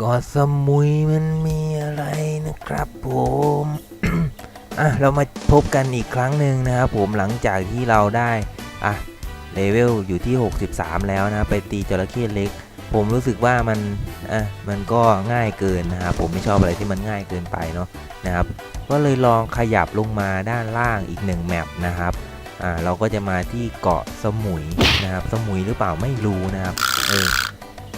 เกาะสมุยมันมีอะไรนะครับผมอะเรามาพบกันอีกครั้งหนึ่งนะครับผมหลังจากที่เราได้อะเลเวลอยู่ที่ 63 แล้วนะไปตีจระเข้เล็ก ผมรู้สึกว่ามันอะมันก็ง่ายเกินนะครับผมไม่ชอบอะไรที่มันง่ายเกินไปเนาะนะครับ ก็เลยลองขยับลงมาด้านล่างอีกหนึ่งแมปนะครับอ่าเราก็จะมาที่เกาะสมุยนะครับ สมุยหรือเปล่าไม่รู้นะครับเออ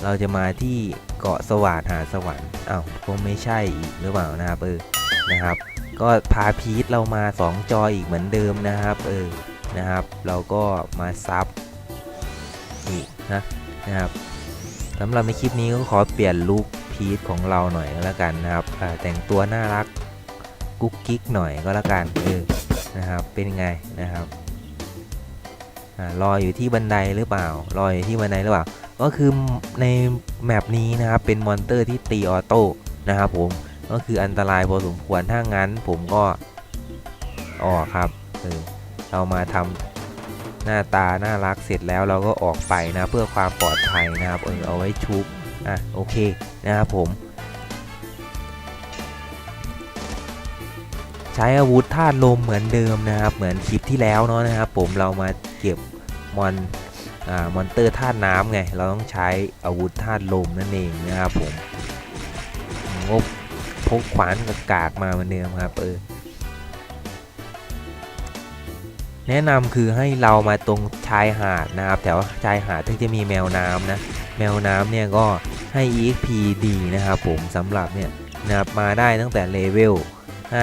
เราจะมาที่เกาะสวัสดหาสวรรค์อ้าวคงไม่ใช่อีกหรือเปล่านะครับเออนะครับ ก็พาพีทเรามา 2 จออีกเหมือนเดิมนะครับเออนะครับ เราก็มาซับอีกนะนะครับสำหรับในคลิปนี้ก็ขอเปลี่ยนลุคพีทของเราหน่อยก็แล้วกันนะครับแต่งตัวน่ารักกุ๊กกิ๊กหน่อยก็แล้วกันเออนะครับเป็นไงนะครับอารออยู่ที่บันไดหรือเปล่ารออยู่ที่บันไดหรือเปล่า ก็คือในแมปนี้นะครับเป็นมอนเตอร์ที่ตีออโต้นะครับผมก็คืออันตรายพอสมควรถ้างั้นผมก็ออกครับเออเรามาทำหน้าตาน่ารักเสร็จแล้วเราก็ออกไปนะเพื่อความปลอดภัยนะครับเออเอาไว้ชุบอะโอเคนะครับผม ใช้อาวุธธาตุลมเหมือนเดิมนะครับ เหมือนคลิปที่แล้วเนาะนะครับ ผมเรามาเก็บมอน มอนเตอร์ธาตุน้ำไง เราต้องใช้อาวุธธาตุลมนั่นเองนะครับผมงบพกขวานกับกากมาเหมือนเดิมครับเออแนะนำคือให้เรามาตรงชายหาดนะครับแถวชายหาดที่จะมีแมวน้ำนะแมวน้ำเนี่ยก็ให้ EXP ดีนะครับผมสำหรับเนี่ยนะครับมาได้ตั้งแต่เลเวล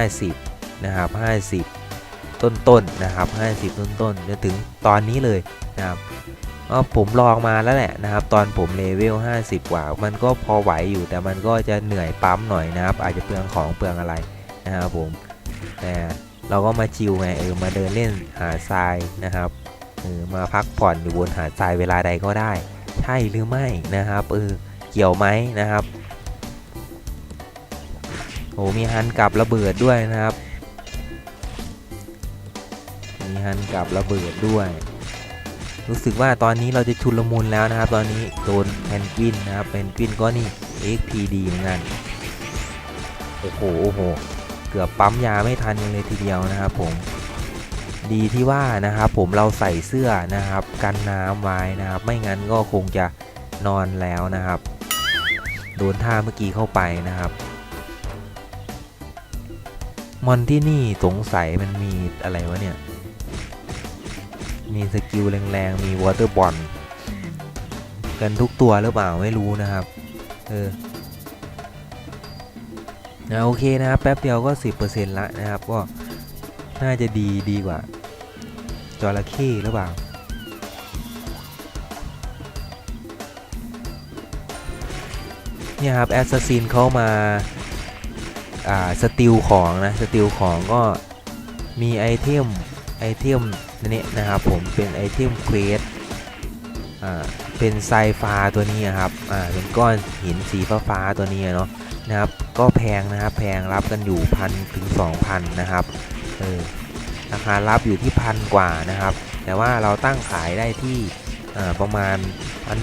50 นะครับ 50 ต้นๆนนะครับ 50 ต้นๆจนถึงตอนนี้เลยนะครับ ผมลองมาแล้วแหละนะครับ ตอนผมเลเวล 50 กว่า มันก็พอไหวอยู่แต่มันก็จะเหนื่อยปั๊มหน่อยนะครับ อาจจะเปลืองของเปลืองอะไรนะครับผมแต่เราก็มาชิลไงเออมาเดินเล่นหาทรายนะครับเออมาพักผ่อนอยู่บนหาดทรายเวลาใดก็ได้ ใช่หรือไม่นะครับเออเกี่ยวไหมนะครับโอ้มีฮันกับระเบิดด้วยนะครับ มีฮันกับระเบิดด้วย รู้สึกว่าตอนนี้เราจะชุลมุนแล้วนะครับ ตอนนี้โดนแพนกวินนะครับแพนกวินก็นี่ XPD เหมือนกันโอ้โหโอ้โหเกือบปั๊มยาไม่ทันกันเลยทีเดียวนะครับผมดีที่ว่านะครับผมเราใส่เสื้อนะครับ กันน้ำไว้นะครับ ไม่งั้นก็คงจะนอนแล้วนะครับ โดนท่าเมื่อกี้เข้าไปนะครับ มอนที่นี่สงสัยมันมีอะไรวะเนี่ย มีสกิลแรงๆ มีวอเตอร์บอลกันทุกตัวหรือเปล่าไม่รู้นะครับ เออนะโอเคนะครับ แป๊บเดียวก็ 10%ละนะครับ ก็น่าจะดีดีกว่าจระเข้หรือเปล่าเนี่ยครับแอสซัสซินเขามา อ่า สติลของนะ สติลของก็มีไอเทม ไอเทม นี้นะครับผมเป็นไอเทมเควสอ่าเป็นไซฟาตัวนี้ครับอ่าเป็นก้อนหินสีฟ้าฟ้าตัวนี้เนาะนะครับก็แพงนะครับแพงรับกันอยู่พันถึงสองพันนะครับเออราคารับอยู่ที่พันกว่านะครับ แต่ว่าเราตั้งขายได้ที่อ่าประมาณพัน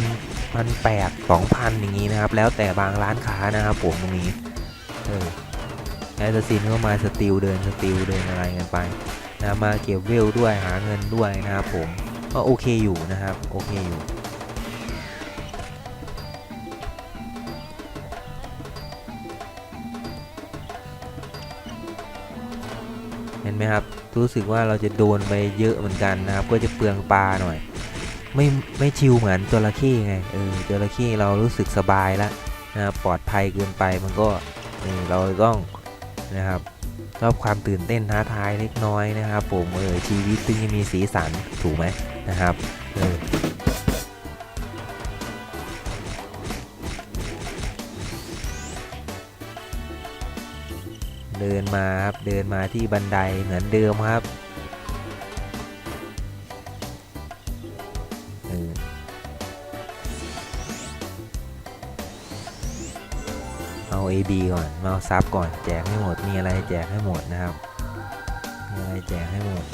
พันแปดสองพันอย่างนี้นะครับ แล้วแต่บางร้านค้านะครับผมตรงนี้เออแอสซัสซินก็มาสติลเดินสติลเดินอะไรกันไป นะมาเก็บเวลด้วยหาเงินด้วยนะครับผมก็โอเคอยู่นะครับโอเคอยู่เห็นไหมครับรู้สึกว่าเราจะโดนไปเยอะเหมือนกันนะครับ ก็จะเปลืองปลาหน่อย ไม่ไม่ชิลเหมือนจระเข้ไงเออจระเข้เรารู้สึกสบายแล้วนะครับปลอดภัยเกินไปมันก็เออเราต้องนะครับ ชอบความตื่นเต้นท้าทายเล็กน้อยนะครับผมเออชีวิตซึ่งจะมีสีสันถูกไหมนะครับเออเดินมาครับเดินมาที่บันไดเหมือนเดิมครับ เอา AB ก่อนมาเอาซับก่อนแจกให้หมดมีอะไรแจกให้หมดนะครับมีอะไรแจกให้หมด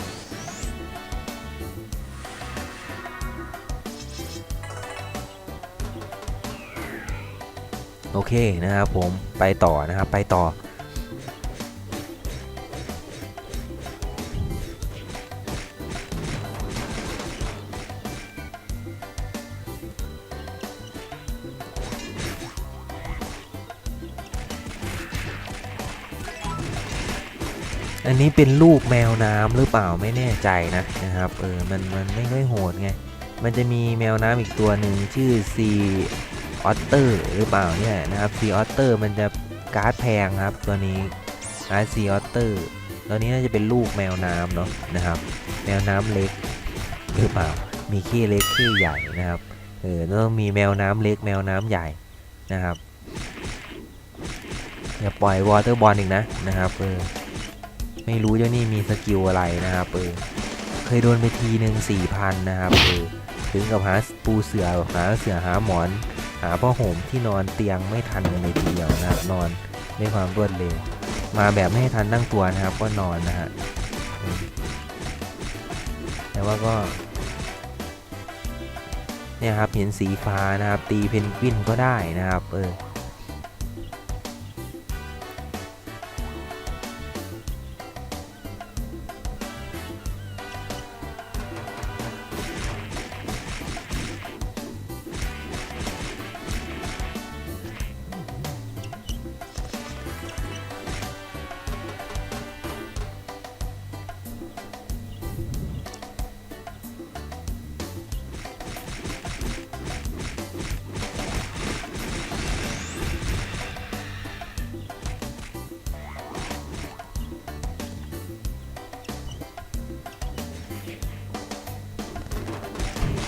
โโอเคนะครับผมไปต่อนะครับไปต่อ อันนี้เป็นลูกแมวน้ำหรือเปล่าไม่แน่ใจนะนะครับเออมันมันไม่ค่อยโหดไงมันจะมีแมวน้ำอีกตัวหนึ่งชื่อ C Otter หรือเปล่าเนี่ยนะครับ C Otter มันจะการ์ดแพงครับตัวนี้การ์ด C Otter ตัวนี้น่าจะเป็นลูกแมวน้ำเนาะนะครับ แมวน้ำเล็กหรือเปล่ามีขี้เล็กขี้ใหญ่นะครับเออแล้วมีแมวน้ำเล็กแมวน้ำใหญ่นะครับอย่าปล่อยวอเตอร์บอลอีกนะนะครับเออ ไม่รู้เจ้านี่มีสกิลอะไรนะครับเออเคยโดนไปทีหนึ่งสี่พันนะครับเออถึงกับหาปูเสือหาเสือหาหมอน หาผ้าห่มที่นอนเตียงไม่ทันกันเลยทีเดียวนะครับนอนด้วยความรวดเร็ว มาแบบไม่ให้ทันนั่งตัวนะครับ ก็นอนนะฮะแต่ว่าก็เนี่ยครับเห็นสีฟ้านะครับ ตีเพนกวินก็ได้นะครับ เออ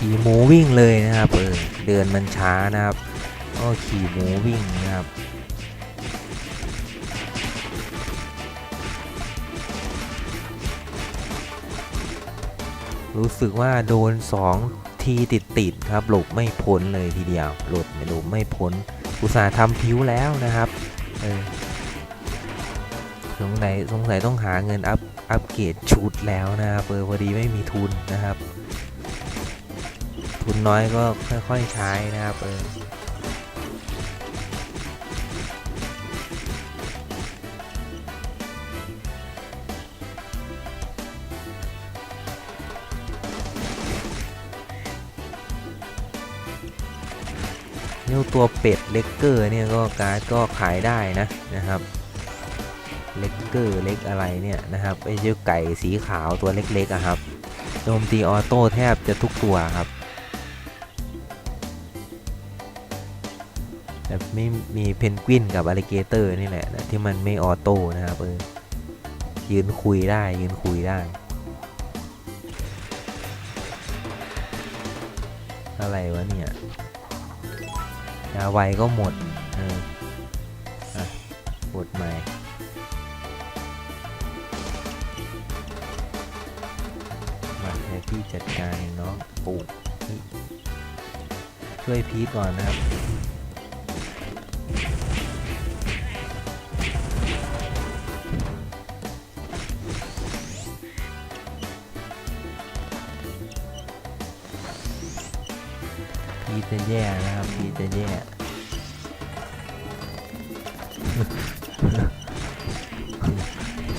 ขี่หมูวิ่งเลยนะครับเออเดินมันช้านะครับก็ขี่หมูวิ่งนะครับรู้สึกว่าโดน 2 ทีติดติดๆครับ หลบไม่พ้นเลยทีเดียว หลบหลบไม่พ้น อุตส่าห์ทำพิ้วแล้วนะครับ เออสงสัยสงสัยต้องหาเงินอัพอัพเกรดชุดแล้วนะครับเออพอดีไม่มีทุนนะครับ ทุนน้อยก็ค่อยๆใช้นะครับเออเรียกตัวเป็ดเลกเกอร์เนี่ยก็การ์ดก็ขายได้นะนะครับเล็กเกอร์เล็กอะไรเนี่ยนะครับไอ้เจ้าไก่สีขาวตัวเล็กๆอะครับโจมตีออโต้แทบจะทุกตัวครับ ไม่มีเพนกวินกับอล i เกเตอร์นี่แหละนะที่มันไม่ออโต้นะครับเออยืนคุยได้ยืนคุยได้ อะไรวะเนี่ยยาไวก็หมดเอออะกดใหม่มาให้พี่จัดการเนาะปลูกช่วยพีทก่อนนะครับ จะแย่นะครับ พีทจะแย่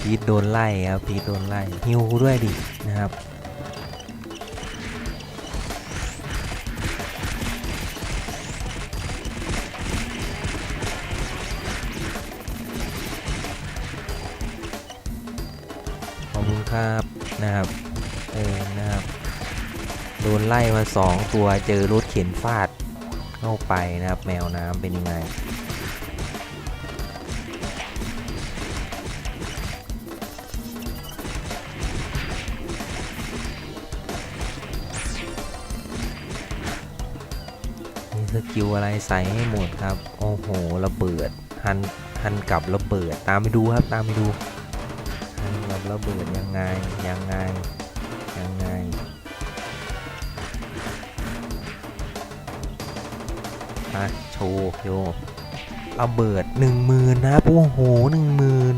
พีทโดนไล่ครับ พีทโดนไล่ฮิวด้วยดินะครับขอบคุณครับนะครับ โดนไล่มาสองตัวเจอรถเข็นฟาดเข้าไปนะครับ แมวน้ำเป็นยังไง มีสกิลอะไรใส่ให้หมดครับ โอ้โห ระเบิดหันหันกลับระเบิด ตามไปดูครับ ตามไปดูหันกลับระเบิดยังไง ยังไง มโชว์โยระเบิดหนึ่งหมื่นนะปุ้โหหนึ่งหมื่น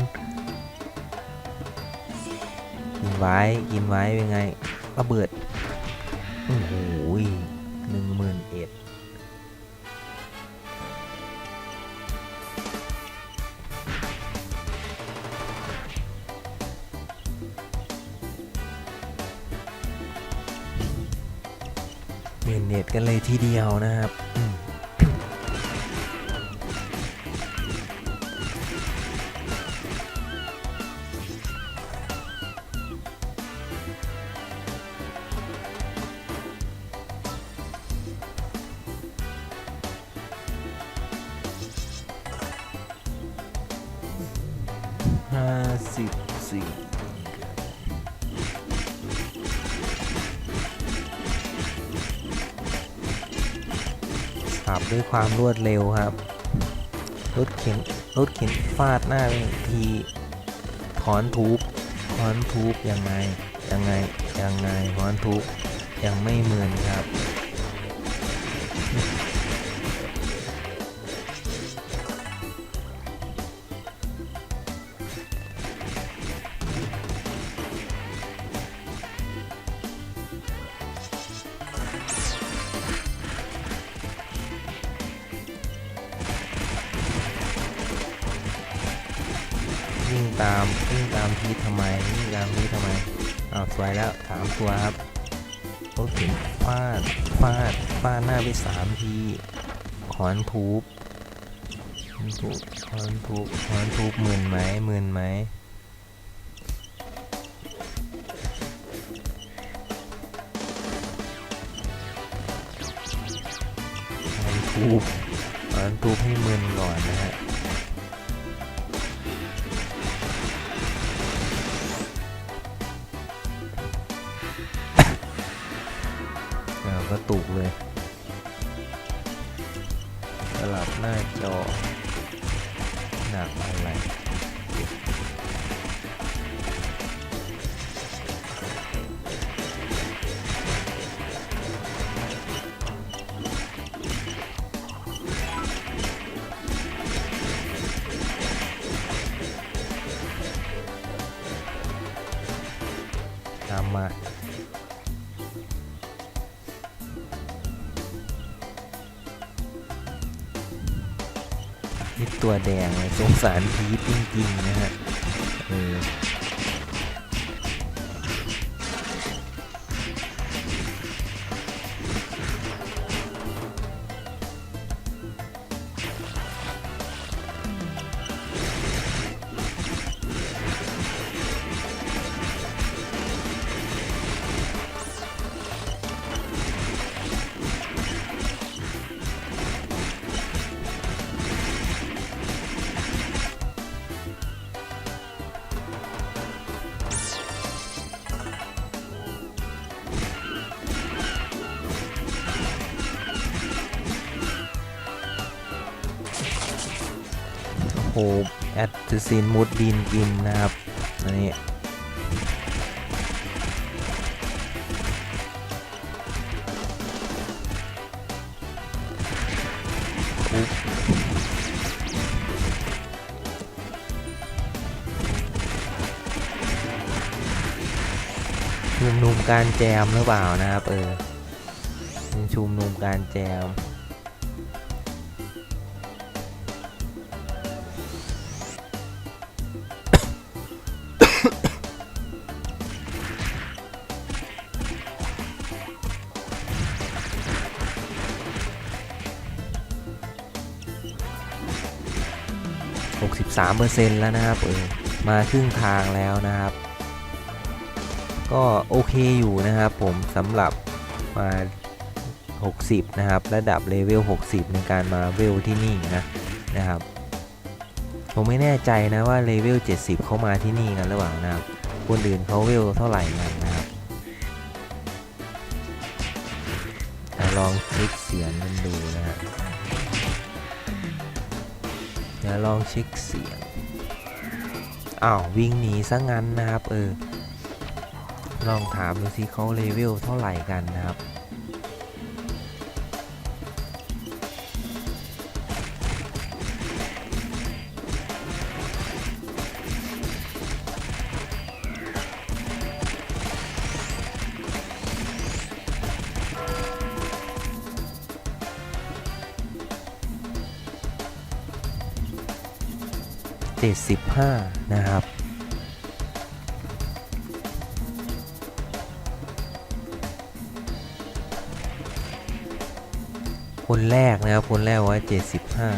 กินไว้กินไว้เป็นไงระเบิดโอ้โหหนึ่งหมื่นเอ็ดหมืนเอ็ดกันเลยทีเดียวนะครับ ขับด้วยความรวดเร็วครับ รถเข็นรถเข็นฟาดหน้าไปทีถอนทูบถอนทูบยังไงยังไงยังไงถอนทูบยังไม่เหมือนครับ วิ่งตามวิ่งตามพีททำไมวิ่งตามพีททำไมอ้าวสวยแล้วสามตัวครับรถเข็นฟาดฟาดฟาดหน้าไปสามทีขอนทูบขอนทูบขอนทูบขอนทูบหมื่นไหมหมื่นไหมขอนทูบขอนทูบให้หมื่นก่อนนะฮะ กระตุกเลย สลับหน้าจอ หนักอะไรตามมา นี่ตัวแดงเลยสงสารพีทจริงๆนะฮะเออ โหแอดซินมูดดินกินนะครับอันนี้ชุมนุมการแจมหรือเปล่านะครับ เออชุมนุมการแจม 63%แล้วนะครับเออมาครึ่งทางแล้วนะครับ ก็โอเคอยู่นะครับผมสำหรับมา 60 นะครับ ระดับเลเวล 60 ในการมาเวลที่นี่นะนะครับ ผมไม่แน่ใจนะว่าเลเวล 70 เข้ามาที่นี่กันหรือเปล่านะครับ คนอื่นเขาเวลเท่าไหร่กันนะครับลองเช็คเสียงกันดูนะฮะเดี๋ยวลองเช็คเสียงอ้าววิ่งหนีซะงั้นนะครับเออลองถามดูสิเขาเลเวลเท่าไหร่กันนะครับ 75 นะครับ คนแรกนะครับ คนแรกไว้เจ็ดสิบห้า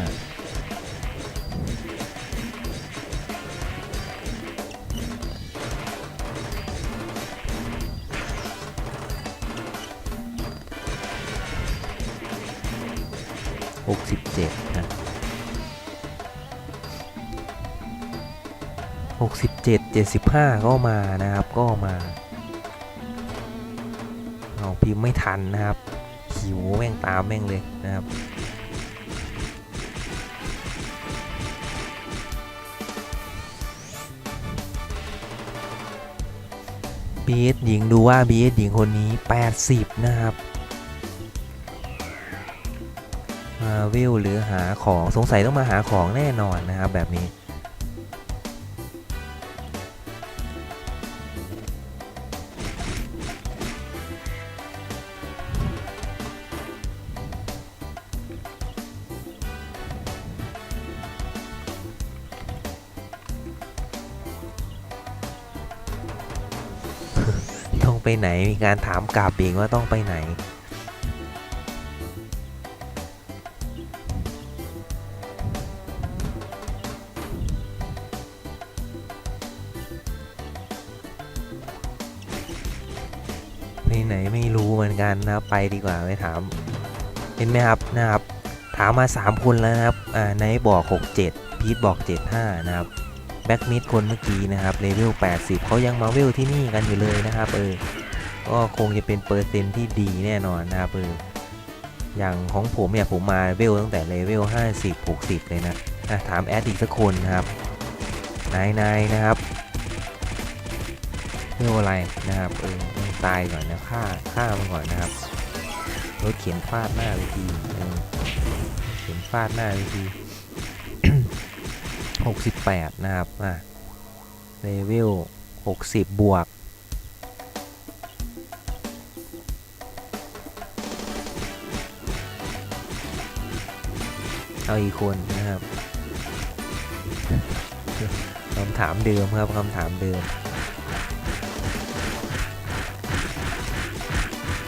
หกสิบเจ็ดนะ หกสิบเจ็ดเจ็ดสิบห้าก็มานะครับ ก็มาเอาพิมพ์ไม่ทันนะครับ หิวแม่งตามแม่งเลยนะครับบีเอสหญิงดูว่าบีเอสหญิงคนนี้ 80 นะครับมาวิวหรือหาของสงสัยต้องมาหาของแน่นอนนะครับแบบนี้ ไปไหน มีการถามกลับเองว่าต้องไปไหน ไปไหนไม่รู้เหมือนกันนะครับไปดีกว่าไปถาม เห็นไหมครับนะครับ ถามมา 3 คนแล้วนะครับอ่าไนบอก 67 พีทบอก 75 นะครับแบ็กมิดคนเมื่อกี้นะครับเลเวล80 เขายังมาเวลที่นี่กันอยู่เลยนะครับเออ ก็คงจะเป็นเปอร์เซ็นที่ดีแน่นอนนะครับเอออย่างของผมเนี่ยผมมาเวลตั้งแต่เลเวล50 60 เลยนะอะถามแอดอีกสักคนนะครับนายนายนะครับเวลอะไรนะครับเออต้องตายก่อนนะฆ่าฆ่ามันก่อนนะครับรถเขียนฟาดหน้าเวทีเออเขียนฟาดหน้าเวที68 นะครับอะเลเวล60 บวก เอาอีกคนนะครับคำถามเดิมครับคำถามเดิม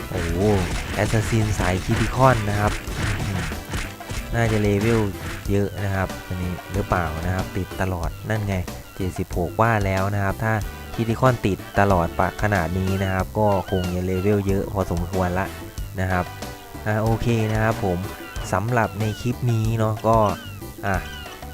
โอ้แอสซัสซินสายคิติคอนนะครับ น่าจะเลเวลเยอะนะครับอันนี้หรือเปล่านะครับ ติดตลอดนั่นไง 76 ว่าแล้วนะครับ ถ้าคิติคอนติดตลอดปะขนาดนี้นะครับ ก็คงจะเลเวลเยอะพอสมควรละนะครับอ่าโอเคนะครับผม สำหรับในคลิปนี้เนาะก็อะ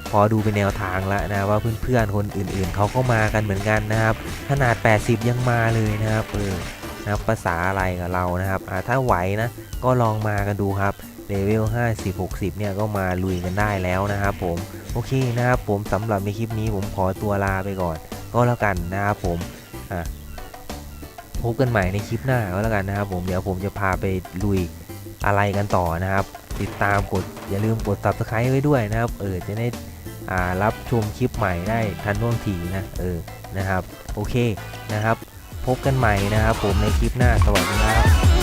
พอดูเป็นแนวทางแล้วนะว่าเพื่อนๆคนอื่นๆเขาก็มากันเหมือนกันนะครับ ขนาด 80 ยังมาเลยนะครับเออนะครับภาษาอะไรกับเรานะครับอ่าถ้าไหวนะก็ลองมากันดูครับเลเวล 50 60 เนี่ยก็มาลุยกันได้แล้วนะครับผมโอเคนะครับผมสำหรับในคลิปนี้ผมขอตัวลาไปก่อน ก็แล้วกันนะครับผมอะพบกันใหม่ในคลิปหน้าก็แล้วกันนะครับผมเดี๋ยวผมจะพาไปลุยอะไรกันต่อนะครับ ติดตามกดอย่าลืมกด subscribe ไว้ด้วยนะครับ เออจะได้อ่ารับชมคลิปใหม่ได้ทันท่วงทีนะเออนะครับ โอเคนะครับ พบกันใหม่นะครับ ผมในคลิปหน้าสวัสดีครับ